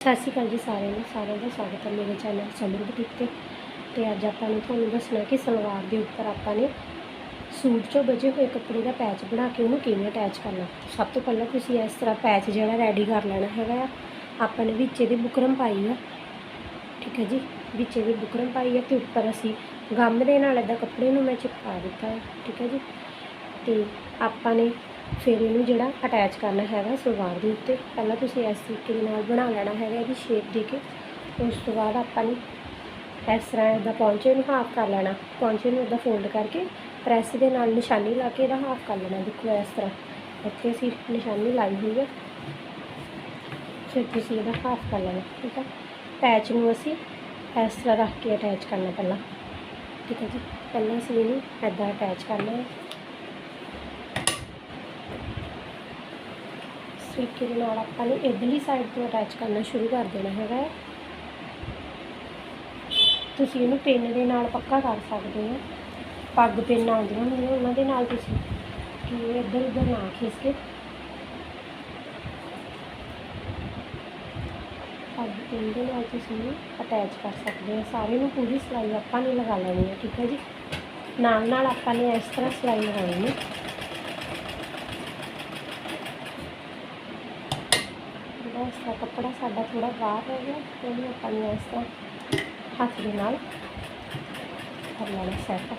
ਸਤਿ ਸ਼੍ਰੀ ਅਕਾਲ ਜੀ ਸਾਰਿਆਂ ਨੂੰ, ਸਾਰਿਆਂ ਦਾ ਸਵਾਗਤ ਹੈ ਮੇਰੇ ਚੈਨਲ ਸਮਰ ਬੁਟੀਕ ਤੇ। ਤੇ ਅੱਜ ਆਪਾਂ ਨੇ ਤੁਹਾਨੂੰ ਦੱਸਣਾ ਕਿ ਸਲਵਾਰ ਦੇ ਉੱਪਰ ਆਪਾਂ ਨੇ ਸੂਟ 'ਚੋਂ ਬਚੇ ਹੋਏ ਕੱਪੜੇ ਦਾ ਪੈਚ ਬਣਾ ਕੇ ਉਹਨੂੰ ਕਿਵੇਂ ਅਟੈਚ ਕਰਨਾ। ਸਭ ਤੋਂ ਪਹਿਲਾਂ ਤੁਸੀਂ ਇਸ ਤਰ੍ਹਾਂ ਪੈਚ ਜਿਹੜਾ ਰੈਡੀ ਕਰ ਲੈਣਾ ਹੈਗਾ ਆ, ਆਪਾਂ ਨੇ ਵਿੱਚ ਇਹਦੀ ਬੁਕਰਮ ਪਾਈ ਆ। ਠੀਕ ਹੈ ਜੀ, ਵਿੱਚ ਇਹਦੀ ਬੁਕਰਮ ਪਾਈ ਆ ਤੇ ਉੱਪਰ ਅਸੀਂ ਗਮ ਦੇ ਨਾਲ ਇਦਾਂ ਕੱਪੜੇ ਨੂੰ ਮੈਂ ਚਿਪਕਾ ਦਿੱਤਾ ਠੀਕ ਹੈ ਜੀ, ਤੇ ਆਪਾਂ ਨੇ ਫਿਰ ਇਹਨੂੰ ਜਿਹੜਾ ਅਟੈਚ ਕਰਨਾ ਹੈਗਾ ਸਲਵਾਰ ਦੇ ਉੱਤੇ। ਪਹਿਲਾਂ ਤੁਸੀਂ ਇਸ ਤਰੀਕੇ ਦੇ ਨਾਲ ਬਣਾ ਲੈਣਾ ਹੈਗਾ ਇਹਦੀ ਸ਼ੇਪ ਦੇ ਕੇ। ਉਸ ਤੋਂ ਬਾਅਦ ਆਪਾਂ ਨੇ ਇਸ ਤਰ੍ਹਾਂ ਇਹਦਾ ਪੌਂਚੇ ਨੂੰ ਹਾਫ ਕਰ ਲੈਣਾ। ਪੌਂਚੇ ਨੂੰ ਇਦਾਂ ਫੋਲਡ ਕਰਕੇ ਪ੍ਰੈਸ ਦੇ ਨਾਲ ਨਿਸ਼ਾਨੀ ਲਾ ਕੇ ਇਹਦਾ ਹਾਫ ਕਰ ਲੈਣਾ। ਦੇਖੋ ਇਸ ਤਰ੍ਹਾਂ ਇੱਥੇ ਅਸੀਂ ਨਿਸ਼ਾਨੀ ਲਾਈ ਹੋਈ ਹੈ ਫਿਰ ਤੁਸੀਂ ਇਹਦਾ ਹਾਫ ਕਰ ਲੈਣਾ, ਠੀਕ ਹੈ ਪੈਚ ਨੂੰ ਅਸੀਂ ਇਸ ਤਰ੍ਹਾਂ ਰੱਖ ਕੇ ਅਟੈਚ ਕਰਨਾ ਪਹਿਲਾਂ। ਠੀਕ ਹੈ ਜੀ? ਪਹਿਲਾਂ ਅਸੀਂ ਇਹਨੂੰ ਇੱਦਾਂ ਅਟੈਚ ਕਰਨਾ ਹੈ ਇਸ ਤਰੀਕੇ ਦੇ ਨਾਲ ਆਪਾਂ ਨੇ ਇਧਰਲੀ ਸਾਈਡ ਤੋਂ ਅਟੈਚ ਕਰਨਾ ਸ਼ੁਰੂ ਕਰ ਦੇਣਾ ਹੈਗਾ ਹੈ। ਤੁਸੀਂ ਇਹਨੂੰ ਪਿੰਨ ਦੇ ਨਾਲ ਪੱਕਾ ਕਰ ਸਕਦੇ ਹੋ। ਪੱਗ ਪਿੰਨ ਆਉਂਦੀਆਂ ਹੁੰਦੀਆਂ, ਉਹਨਾਂ ਦੇ ਨਾਲ ਤੁਸੀਂ ਕਿ ਇੱਧਰ ਉੱਧਰ ਨਾ ਖਿੱਚ ਕੇ ਪੱਗ ਪਿੰਨ ਦੇ ਨਾਲ ਤੁਸੀਂ ਇਹਨੂੰ ਅਟੈਚ ਕਰ ਸਕਦੇ ਹੋ। ਸਾਰੇ ਨੂੰ ਪੂਰੀ ਸਿਲਾਈ ਆਪਾਂ ਨੇ ਲਗਾ ਲੈਣੀ ਹੈ, ਠੀਕ ਹੈ ਜੀ? ਨਾਲ ਨਾਲ ਆਪਾਂ ਨੇ ਇਸ ਤਰ੍ਹਾਂ ਸਿਲਾਈ ਲਗਾਉਣੀ ਹੈ। ਜਿਹੜਾ ਇਸ ਤਰ੍ਹਾਂ ਕੱਪੜਾ ਸਾਡਾ ਥੋੜਾ ਬਾਹਰ ਹੋ ਗਿਆ ਉਹਨੂੰ ਆਪਾਂ ਨੇ ਇਸ ਤਰ੍ਹਾਂ ਹੱਥ ਦੇ ਨਾਲ ਕਰ ਲੈਣਾ ਸੈੱਟ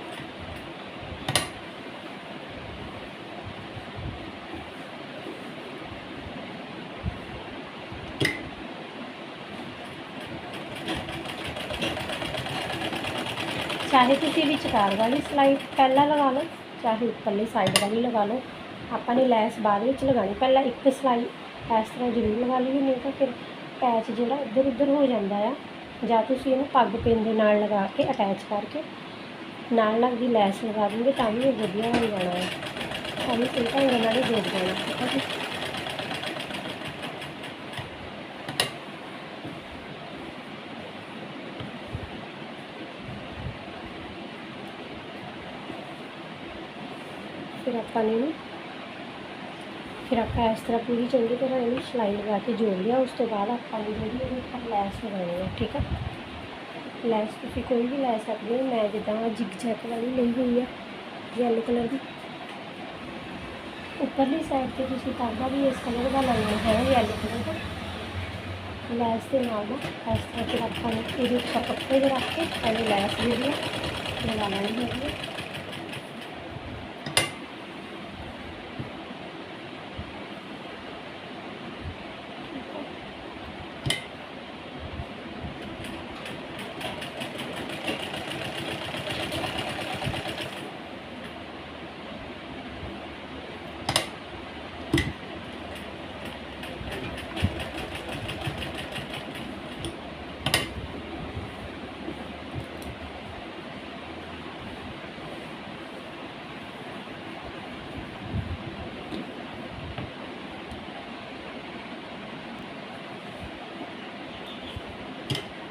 ਚਾਹੇ ਤੁਸੀਂ ਵਿਚਕਾਰ ਵਾਲੀ ਸਿਲਾਈ ਪਹਿਲਾਂ ਲਗਾ ਲਓ ਚਾਹੇ ਉੱਪਰਲੀ ਸਾਈਡ ਵਾਲੀ ਲਗਾ ਲਓ ਆਪਾਂ ਨੇ ਲੈਸ ਬਾਅਦ ਵਿੱਚ ਲਗਾਣੀ ਪਹਿਲਾਂ ਇੱਕ ਸਿਲਾਈ ਇਸ ਤਰ੍ਹਾਂ ਜ਼ਰੂਰ ਲਗਾ ਲਈ ਨਹੀਂ ਤਾਂ ਫਿਰ ਪੈਚ ਜਿਹੜਾ ਇੱਧਰ ਉੱਧਰ ਹੋ ਜਾਂਦਾ ਆ। ਜਾਂ ਤੁਸੀਂ ਇਹਨੂੰ ਪੱਗ ਪਿੰਨ ਦੇ ਨਾਲ ਲਗਾ ਕੇ ਅਟੈਚ ਕਰਕੇ ਨਾਲ ਨਾਲ ਦੀ ਲੈਸ ਲਗਾ ਦਿੰਦੇ ਤਾਂ ਵੀ ਇਹ ਵਧੀਆ ਹੋ ਜਾਣਾ ਹੈ ਤਾਂ ਵੀ ਸਹੀ ਢੰਗ ਨਾਲ ਹੀ ਜੋੜ ਦੇਣਾ ਠੀਕ ਹੈ ਜੀ? ਫਿਰ ਆਪਾਂ ਨੇ ਇਹਨੂੰ ਫਿਰ ਆਪਾਂ ਇਸ ਤਰ੍ਹਾਂ ਪੂਰੀ ਚੰਗੀ ਤਰ੍ਹਾਂ ਇਹਨੂੰ ਸਿਲਾਈ ਲਗਾ ਕੇ ਜੋੜ ਲਿਆ ਉਸ ਤੋਂ ਬਾਅਦ ਆਪਾਂ ਨੇ ਜਿਹੜੀ ਇਹਦੇ ਉੱਪਰ ਲੈਸ ਲਗਾਉਣੀ ਹੈ ਠੀਕ ਹੈ ਲੈਸ ਤੁਸੀਂ ਕੋਈ ਵੀ ਲੈ ਸਕਦੇ ਹੋ ਮੈਂ ਜਿੱਦਾਂ ਜਿਗ ਜੈਕ ਵਾਲੀ ਲਈ ਹੋਈ ਹੈ ਯੈਲੋ ਕਲਰ ਦੀ ਉੱਪਰਲੀ ਸਾਈਡ ਤੇ ਤੁਸੀਂ ਧਾਗਾ ਵੀ ਇਸ ਕਲਰ ਦਾ ਲਾਉਣਾ ਹੈ ਯੈਲੋ ਕਲਰ ਦਾ ਲੈਸ ਦੇ ਨਾਲ ਨਾ ਇਸ ਤਰ੍ਹਾਂ ਫਿਰ ਆਪਾਂ ਨੇ ਇਹਦੇ ਉੱਪਰ ਕੱਪੜੇ ਦੇ ਰੱਖ ਕੇ ਪਹਿਲੇ ਲੈਸ ਜਿਹੜੀ ਹੈ ਲਗਾ ਲੈਣੀ ਹੈਗੀ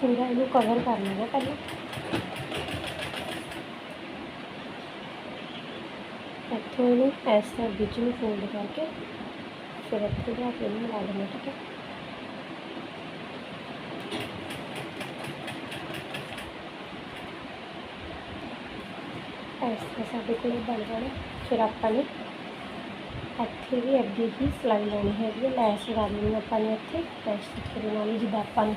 ਪੂਰਾ ਇਹਨੂੰ ਕਵਰ ਕਰ ਲੈਣਾ ਪਹਿਲਾਂ? ਇੱਥੋਂ ਇਹਨੂੰ ਇਸ ਤਰ੍ਹਾਂ ਵਿੱਚ ਨੂੰ ਫੋਲਡ ਕਰਕੇ ਫਿਰ ਇੱਥੇ ਜਾ ਕੇ ਇਹਨੂੰ ਲਾ ਦੇਣਾ ਠੀਕ ਹੈ ਇਸ ਤਰ੍ਹਾਂ ਸਾਡੇ ਕੋਲ ਬਣ ਜਾਣਾ। ਫਿਰ ਆਪਾਂ ਨੇ ਇੱਥੇ ਵੀ ਅੱਗੇ ਹੀ ਸਿਲਾਈ ਲੈਣੀ ਹੈਗੀ ਹੈ। ਲੈਸ ਲਗਾ ਆਪਾਂ ਨੇ ਇੱਥੇ। ਇਸ ਤਰੀਕੇ ਦੇ ਜਿੱਦਾਂ ਆਪਾਂ ਨੇ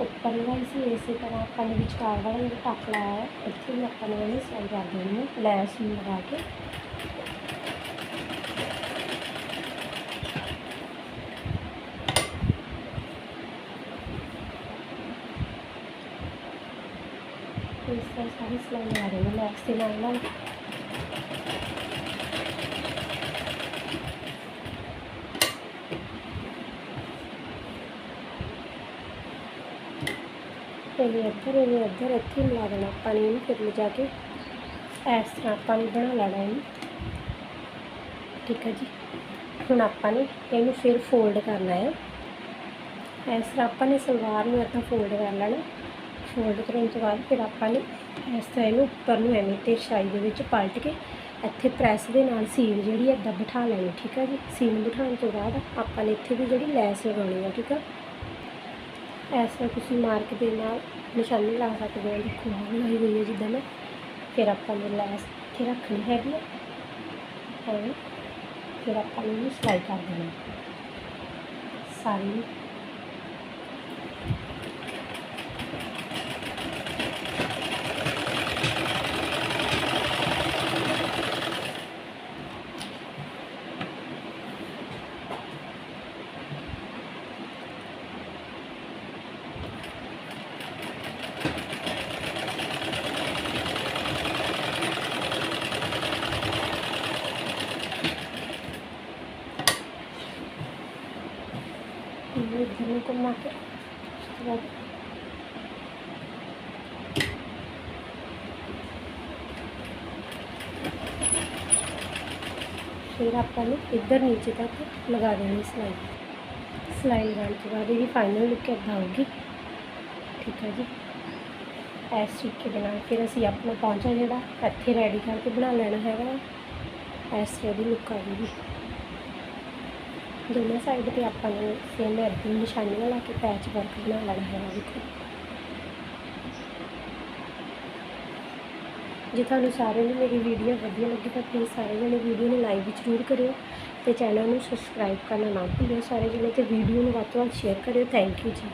ਉੱਪਰ ਵਾਲੀ ਸੀ ਇਸੇ ਤਰ੍ਹਾਂ ਆਪਾਂ ਨੇ ਵਿਚਕਾਰ ਵਾਲਾ ਜਿਹੜਾ ਟੱਕ ਲਾਇਆ ਹੈ, ਇੱਥੇ ਵੀ ਆਪਾਂ ਨੇ ਇਹਨੂੰ ਸਿਲਾਈ ਕਰ ਦੇਣੀ ਹੈ, ਲੈਸ ਨੂੰ ਲਗਾ ਕੇ। ਇਸ ਤਰ੍ਹਾਂ ਸਾਰੀ ਸਿਲਾਈ ਲਗਾ ਦੇਣੀ ਲੈਸ ਦੇ ਨਾਲ ਨਾਲ। ਇਹਨੂੰ ਇੱਧਰ ਇਹਨੂੰ ਇੱਧਰ ਇੱਥੇ ਹੀ ਮਿਲਾ ਦੇਣਾ। ਆਪਾਂ ਨੇ ਇਹਨੂੰ ਫਿਰ ਲਿਜਾ ਕੇ ਇਸ ਤਰ੍ਹਾਂ ਆਪਾਂ ਨੇ ਬਣਾ ਲੈਣਾ ਇਹਨੂੰ। ਠੀਕ ਹੈ ਜੀ? ਹੁਣ ਆਪਾਂ ਨੇ ਇਹਨੂੰ ਫਿਰ ਫੋਲਡ ਕਰਨਾ ਹੈ ਇਸ ਤਰ੍ਹਾਂ ਆਪਾਂ ਨੇ ਸਲਵਾਰ ਨੂੰ ਇੱਦਾਂ ਫੋਲਡ ਕਰ ਲੈਣਾ। ਫੋਲਡ ਕਰਨ ਤੋਂ ਬਾਅਦ ਫਿਰ ਆਪਾਂ ਨੇ ਇਸ ਤਰ੍ਹਾਂ ਇਹਨੂੰ ਉੱਪਰ ਨੂੰ ਐਵੇਂ ਤਿਰਛਾਈ ਦੇ ਵਿੱਚ ਪਲਟ ਕੇ ਇੱਥੇ ਪ੍ਰੈਸ ਦੇ ਨਾਲ ਸੀਨ ਜਿਹੜੀ ਇੱਦਾਂ ਬਿਠਾ ਲੈਣੀ, ਠੀਕ ਹੈ ਜੀ? ਸੀਨ ਬਿਠਾਉਣ ਤੋਂ ਬਾਅਦ ਆਪਾਂ ਨੇ ਇੱਥੇ ਵੀ ਜਿਹੜੀ ਲੈਸ ਲਗਾਉਣੀ ਹੈ ਠੀਕ ਹੈ ਇਸ ਐਸਾ ਤੁਸੀਂ ਮਾਰਕ ਦੇ ਨਾਲ ਨਿਸ਼ਾਨੀ ਲਾ ਸਕਦੇ ਹੋ, ਦੇਖੋ ਆਹ ਲਾਈ ਹੋਈ ਹੈ ਜਿੱਦਾਂ ਮੈਂ। ਫਿਰ ਆਪਾਂ ਨੇ ਲੈਸ ਇੱਥੇ ਰੱਖਣੀ ਹੈਗੀ ਹੈ, ਫਿਰ ਆਪਾਂ ਨੂੰ ਸਲਾਈ ਕਰ ਦੇਣੀ। ਸਾਰੀ ਨੂੰ। ਇਹਨੂੰ ਇੱਧਰ ਨੂੰ ਘੁੰਮਾ ਕੇ ਉਸ ਤੋਂ ਬਾਅਦ ਫਿਰ ਆਪਾਂ ਨੂੰ ਇੱਧਰ ਨੀਚੇ ਤੱਕ ਲਗਾ ਦੇਣੀ ਸਿਲਾਈ ਸਿਲਾਈ ਲਗਾਉਣ ਤੋਂ ਬਾਅਦ ਇਹਦੀ ਫਾਈਨਲ ਲੁੱਕ ਇੱਦਾਂ ਆਊਗੀ ਠੀਕ ਹੈ ਜੀ ਇਸ ਤਰੀਕੇ ਦੇ ਨਾਲ ਫਿਰ ਅਸੀਂ ਆਪਣਾ ਪਹੁੰਚਾ ਜਿਹੜਾ ਇੱਥੇ ਰੈਡੀ ਕਰਕੇ ਬਣਾ ਲੈਣਾ ਹੈਗਾ ਇਸ ਤਰ੍ਹਾਂ ਦੀ ਲੁੱਕ ਆਵੇਗੀ ਦੋਨਾਂ ਸਾਈਡ ਤੇ ਆਪਾਂ ਨੇ ਸੇਮ ਇੱਦਾਂ ਨਿਸ਼ਾਨੀਆਂ ਲਾ ਕੇ ਪੈਚ ਵਰਕ ਬਣਾ ਲੈਣਾ ਹੈ ਦੇਖੋ। ਜੇ ਤੁਹਾਨੂੰ ਸਾਰਿਆਂ ਨੂੰ ਮੇਰੀ ਵੀਡੀਓ ਵਧੀਆ ਲੱਗੀ ਤਾਂ ਪਲੀਜ਼ ਸਾਰੇ ਜਣੇ ਵੀਡੀਓ ਨੂੰ ਲਾਈਕ ਜ਼ਰੂਰ ਕਰਿਓ ਤੇ ਚੈਨਲ ਨੂੰ ਸਬਸਕ੍ਰਾਈਬ ਕਰਨਾ ਨਾ ਭੁੱਲਿਓ ਸਾਰੇ ਜਣੇ ਤੇ ਵੀਡੀਓ ਨੂੰ ਵੱਧ ਤੋਂ ਵੱਧ ਸ਼ੇਅਰ ਕਰਿਓ। ਥੈਂਕ ਯੂ ਜੀ।